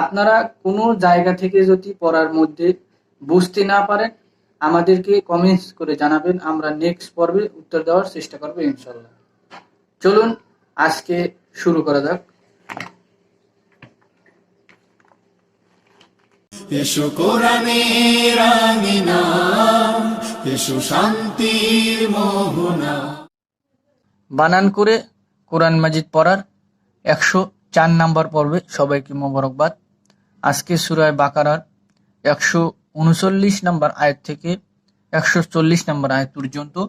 আপনারা কোনো জায়গা থেকে যদি পড়ার মধ্যে বুঝতে না পারেন আমাদেরকে কমেন্টস করে জানাবেন। আমরা নেক্সট পর্বে উত্তর দেওয়ার চেষ্টা করব ইনশাল্লাহ চলুন আজকে শুরু করা যাক। এসো কোরআনের আঙিনা এসো শান্তির মোহনা। বানান করে কোরআন মাজিদ পড়ার একশো চার নাম্বার পর্বে সবাইকে মোবারকবাদ। আজকে সুরায় বাকারার একশো উনচল্লিশ নাম্বার আয়াত থেকে একশো চল্লিশ নাম্বার আয়াত পর্যন্ত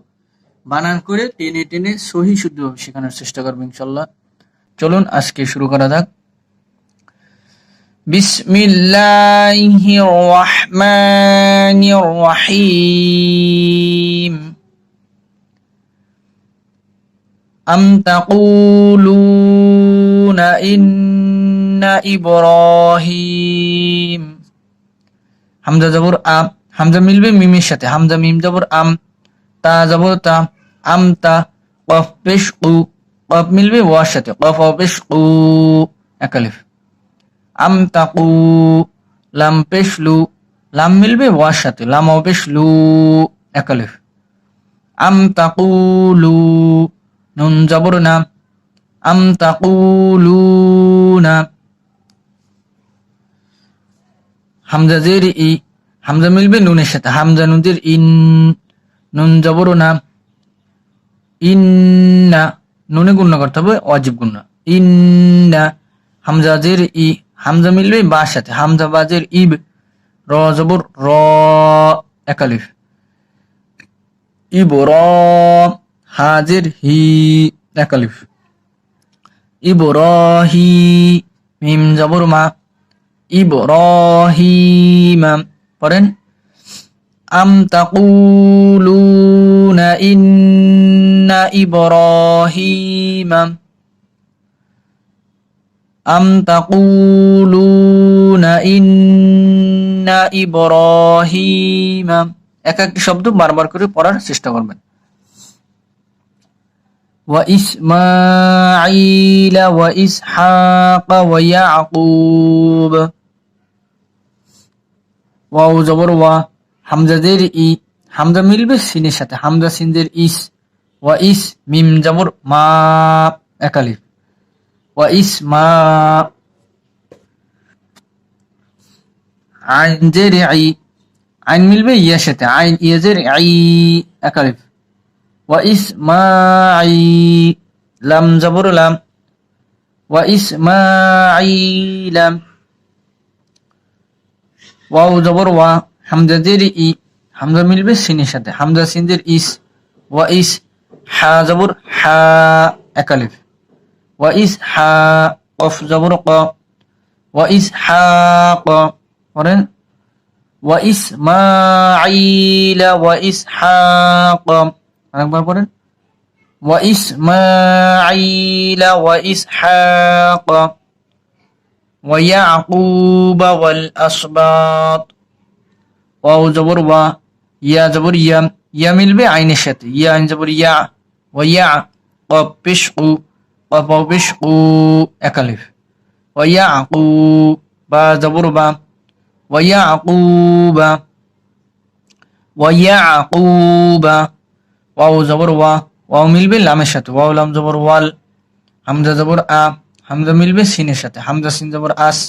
বানান করে টেনে টেনে সহি শুদ্ধভাবে শেখানোর চেষ্টা করবো ইনশাল্লাহ চলুন আজকে শুরু করা যাক বিসমিল্লাহির রহমানির রহিম أم تقولون إن ইব্রাহিম হামজা জবর আ হামজা মিলবে মিমের সাথে, হামজা মিম জবর আম, তা জবর তা, আম তা, কফ পেশ উ, কফ মিলবে ওয়ার সাথে, কফ অপেশ উ একালিফ আম তাকু লাম পেশ লু, লাম মিলবে ওয়ার সাথে, লাম অপেশ লু একালিফ আম তাকুলু নুন জবর না, আম লু না। হামজা জের ই, হামজা মিলবে নুনের সাথে। হামজা নুনের ইন, নুন জবর না ইন্না নুনে গুণ্য করতে হবে, অজীব গুণ্য ইন্না হামজা জের ই, হামজা মিলবে বার সাথে। হামজা বাজের ইব, র জবর র একালিফ ইবর হাজের হি একালিফ ইবরহি মিম জবর মা। ইবরহিমা পড়েন আম তাকুলুনা ইন্না ইবরহিমা আম তাকুলুনা ইন্না ইবরহিমা এক একটি শব্দ বারবার করে পড়ার চেষ্টা করবেন وإسماعيل وإسحاق ويعقوب ওয়াও জবর ওয়া হামজাদের ই, হামজা মিলবে সিনের সাথে, হামজা সিনদের ইস, ওয়া ইস মিম জবর মা একালিফ ওয়া ইস মা, আইন জের আই, আইন মিলবে ইয়ার সাথে, আইন ইয়াজের আই একালিফ ওয়া ইসমাঈ লাম জবর লাম, ওয়া ইসমাঈলাম ওয়াও জবর ওয়া, হামজা জের ই, হামজা মিলবে সিনের সাথে, হামজা সিনদের ইস, ওয়া ইস হা জবর হা একালিফ ওয়া ইস হা, কফ জবর ক, ওয়া ইস হা, ক, পড়েন, ওয়া ইসমাঈলা ওয়া ইসহাক আরেকবার পড়েন, ওয়া ইসমাঈলা ওয়া ইসহাক ওয়া ইয়াকুব ওয়াল আসবাত ওয়াও জবর ওয়া ইয়া জবর ইয়া ইয়া মিলবে আইনের সাথে ইয়া আইন জবর ইয়া ওয়া উ কফ পেশ উ একালিফ ওয়া ইয়াকু বা জবর বা ওয়া ইয়াকুবা ওয়া ইয়াকুবা ওয়াও জবর ওয়া ওয়াও মিলবে লামের সাথে ওয়াও লাম জবর ওয়াল হামজা মিলবে সিনের সাথে। হামজা, সিন জবর, আস,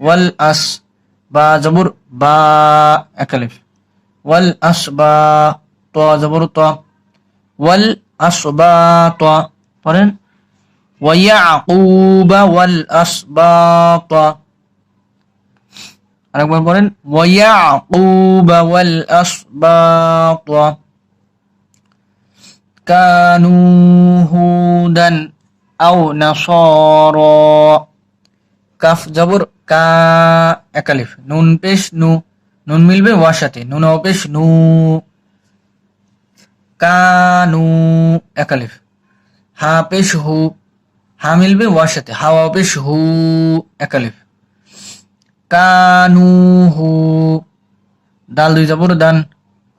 ওয়াল, আস, বা জবর, বা একালিফ ওয়াল আসবা ত, জবর, ত। ওয়াল আসবা ত। পড়েন? ওয়াল আসবাত আরেকবার ওয়াইয়াকুবা ওয়াল আসবাত কানু হুদান আও নাসারা। কাফ, জবর, কা একালিফ নুন পেশ, নু। নুন মিলবে ওয়ার সাথে নুন পেশ, নু। কানু একালিফ হা পেশ, হু। হা মিলবে ওয়ার সাথে হাওয়া পেশ, হু একালিফ কানু হু। দাল দুই জবর দান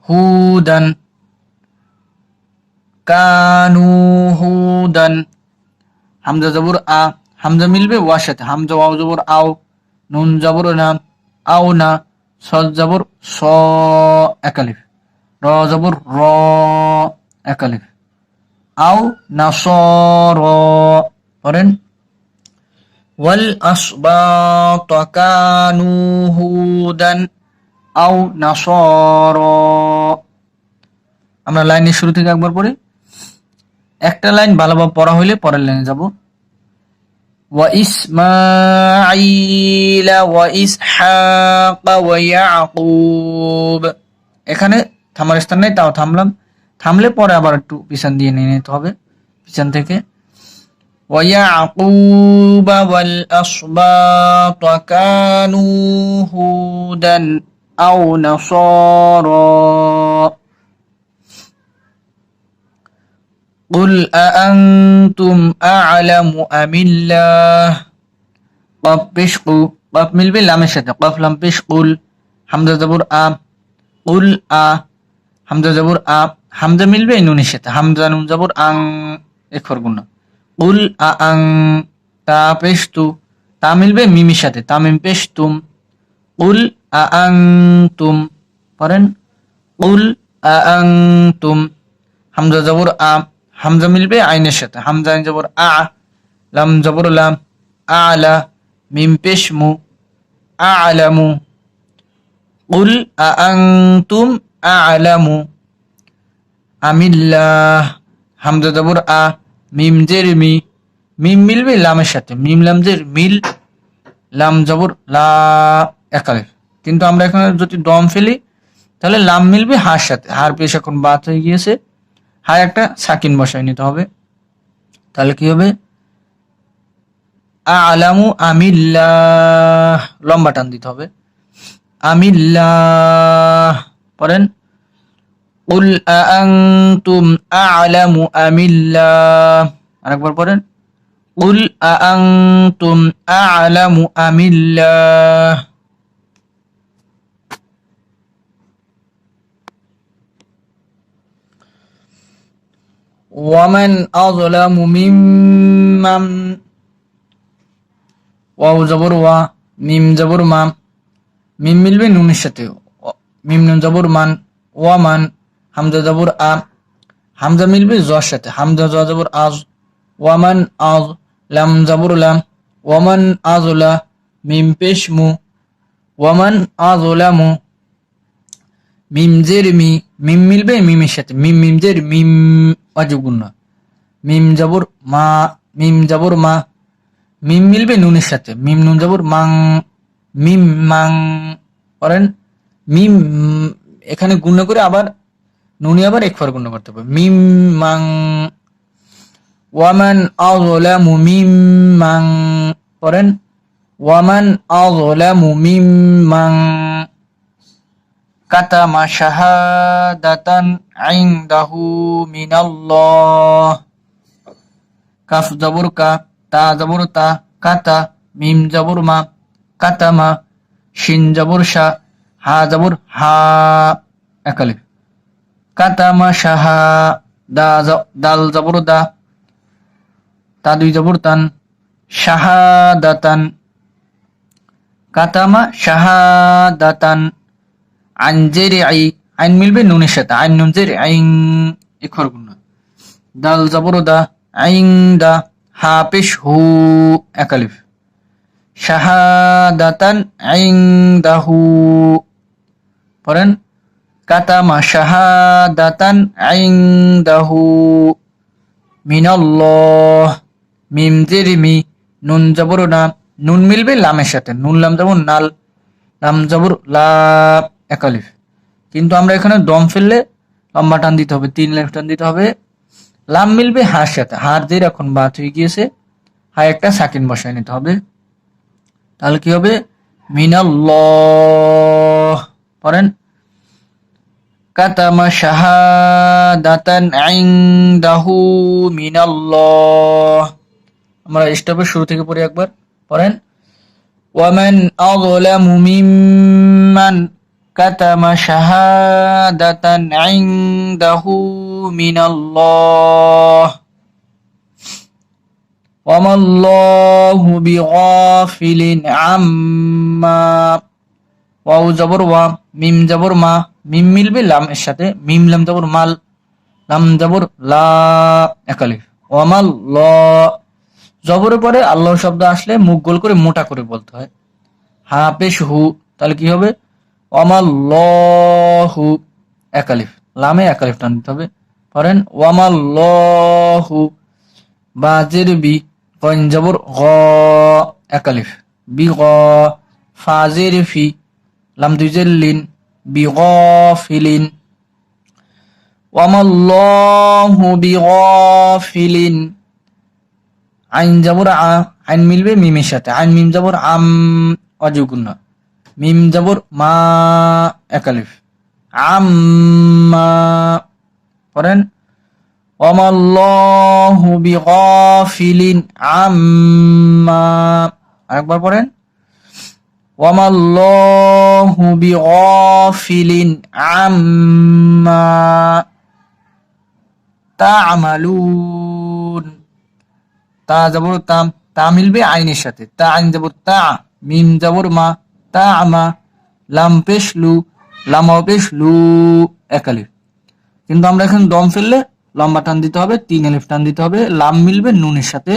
হু দান কানু হু দান হামজা জবর আ, হামজা মিলবে, ওয়ার সাথে। হামজা ওয়াও জবর আও, নুন জবর না, আও না সদ জবর স একালিফ র জবর র একালিফ আও নাসর পড়েন। ওয়াল আসবাত কানু হুদান, আও নাসর আমরা লাইনের শুরু থেকে একবার পড়ি। একটা লাইন ভালোভাবে পড়া হইলে পরের লাইনে যাব وإسماعيل وإسحاق ويعقوب এখানে থামার স্থান নেই তাও থামলাম থামলে পরে আবার একটু পিছন দিয়ে নিয়ে নিতে হবে পিছন থেকে ويعقوب والأسباط كانوا هودا أو نصارى قل أأنتم أعلم أم الله قف بشقو قف مل باللام الشتى قف لم بشقل حمد زبور آ قل آ حمد زبور آ حمد مل بين نون الشتى حمد نون زبور آن اكفر قلنا قل أأن تا بشتو تا مل بين ميم الشتى تا من بشتم قل أأنتم فرن قل أأنتم حمد زبور آ হামজা মিলবে আইনের সাথে। হামজা আইন জবর আ, লাম জবর লাম আলা মিম পেশমু আলামু উল আংতুম আলামু আমিল্লাহ, হামজা জবর আ, মিম জের মি মিম মিলবে লামের সাথে। মিম, লাম, জের, মিল, লাম জবর, লা, একালের। কিন্তু আমরা এখানে যদি দম ফেলি, তাহলে লাম মিলবে হার সাথে। হার পেশ এখন বাদ হয়ে গিয়েছে। আর একটা সাকিন বসায় নিতে হবে। তাহলে কি হবে? আলামু আমিল্লাহ, লম্বা টান দিতে হবে। আমিল্লাহ, পড়েন। উল আংতুম আলামু আমিল্লাহ, আরেকবার পড়েন। উল আংতুম আলামু আমিল্লাহ। ومن أظلم ممن ওয়াও জবর ওয়া মিম জবর মা মিম মিলবে নুনের সাথে ও- মিম নুন জবর মান ওয়া মান হামজা জবর আ হামজা মিলবে জর সাথে হামজা জ জবর আজ ওয়ামান আজ লাম জবর লাম ওয়ামান আজলা মিম পেশ মু ওয়ামান আজলামু মিম জের মি মিম মিলবে মিমের সাথে মিম মিম জের মিম অজগুণ মিম জবর মা, মিম জবর মা, মিম মিলবে নুনের সাথে, মিম নুন জবর মাং, মিম মাং করেন, মিম এখানে গুণ করে আবার নুনি আবার একবার গুণ করতে হবে। মিম মাং, ওয়ামান আযলামু মিম্মাং করেন, ওয়ামান আযলামু মিম্মাং কাতামা শাহাদাতান ইনদাহু মিনাল্লাহ কাফ জবর কা তা জবর তা কাতা মিম জবর মা কাতামা শিন জবর শা হা জবর হা একালিফ কাতামা শাহা দা দাল জবর দা তা দুই জবর তান শাহাদাতান কাতামা আনজের আই, আইন মিলবে নুনের সাথে, আইন নুন জের, আইন ইখর গুণ দাল জবর দা, আইন দা হা পেশ হু একালিফ শাহাদাতান, আইন দাহু পড়েন, কাতামা, শাহাদাতান ইনদাহু মিনাল্লাহ, মিম জের মি, নুন জবর না। নুন মিলবে লামের সাথে, নুন, লাম জবর, নাল, লাম জবর, লা। একালিফ কিন্তু আমরা এখানে দম ফেললে লম্বা টান দিতে হবে, তিন লাইফ টান দিতে হবে। লাম মিলবে হার সাথে। হার জের এখন বাদ হয়ে গিয়েছে। হায়, একটা সাকিন বসায় নিতে হবে। তাহলে কি হবে? মিনাল্লাহ। পড়েন। কাতামা শাহাদাতান ইনদাহু মিনাল্লাহ। আমরা স্টপের শুরু থেকে পড়ি একবার। পড়েন। ওয়ামান আযলামু মিম্মান কাতামা শাহাদাতান ইনদাহু মিনাল্লাহ وما الله بغافل عما ওয়াও জবর ওয়া মিম জবর মা মিম মিলবে লাম এর সাথে মিম লাম জবর মাল লাম জবর লা একালিফ ওয়ামাল ল জবরের পরে আল্লাহ শব্দ আসলে মুখ গোল করে মোটা করে বলতে হয় হা পেশ হু তাহলে কি হবে ওয়ামাল ল হু একালিফ লামে একালিফ টান দিতে হবে। পড়েন ওয়ামাল ল হু বাজের বি পঞ্জাবর গ একালিফ বি গ, ফাজের ফি, লাম দুইজের লিন, বি গ, ফিলিন। ওয়ামাল্লাহু বি গ, ফিলিন। আইন যাবর আ, আইন মিলবে মিমের সাথে। আইন মিম যাবর আম অযোগুণ মিম জাবর, মা একালিফ আম্মা, পড়েন অমাল্লাহু বিগাফিলিন আম্মা। আরেকবার পড়েন ওয়ামাল্লাহু বিগাফিলিন আম্মা। তা'মালুন তা যাবর তাম তা মিলবে আইনের সাথে। তা আইন যাবর তা, মিম যাবর মা তামা, লাম পেশলু লামা পেশলু, এক আলিফ। কিন্তু আমরা এখন দম ফেললে লম্বা টান দিতে হবে, তিন এলিফ টান দিতে হবে, লাম মিলবে নুনের সাথে।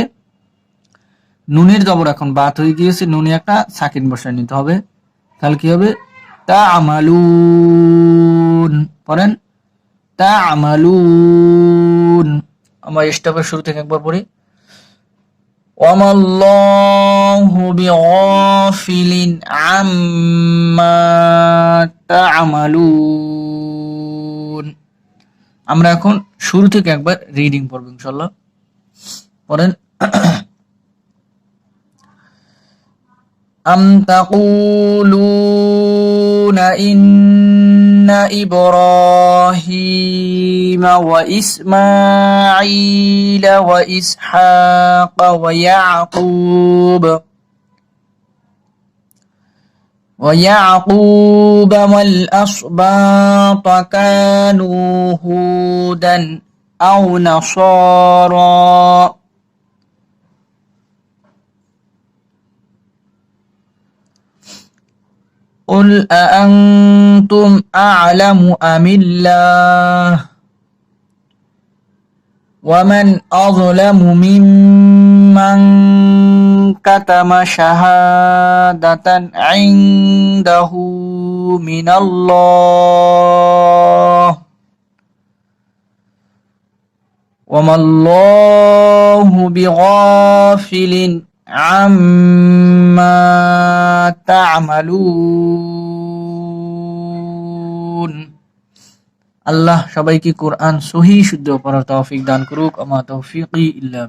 নুনের জবর এখন বাদ হয়ে গিয়েছে, নুনে একটা সাকিন বসায় নিতে হবে। তাহলে কি হবে? তা আমালুন পড়েন? তা আমালুন আমার স্টাফের শুরু থেকে একবার পড়ি। অমাল্লা বিগাফিলিন আম্মা তা'মালুন আমরা এখন শুরু থেকে একবার রিডিং পড়ব ইনশাআল্লাহ। পড়েন। আম তাকুলুনা ইন্না ইব্রাহিমা ওয়া ইসমাঈলা ওয়া ইসহাকা ওয়া ইয়াকুবা। ويعقوب والأسباط كانوا هودا أو نصارى قل أأنتم أعلم أم الله؟ ومن أظلم ممن katama syahadatan indahu minallah. Wa mallahu bighafilin amma ta'malun. Allah সবাইকে Quran. Suhi শুদ্ধ para taufik dan করুক আমা তৌফিকি ইল্লা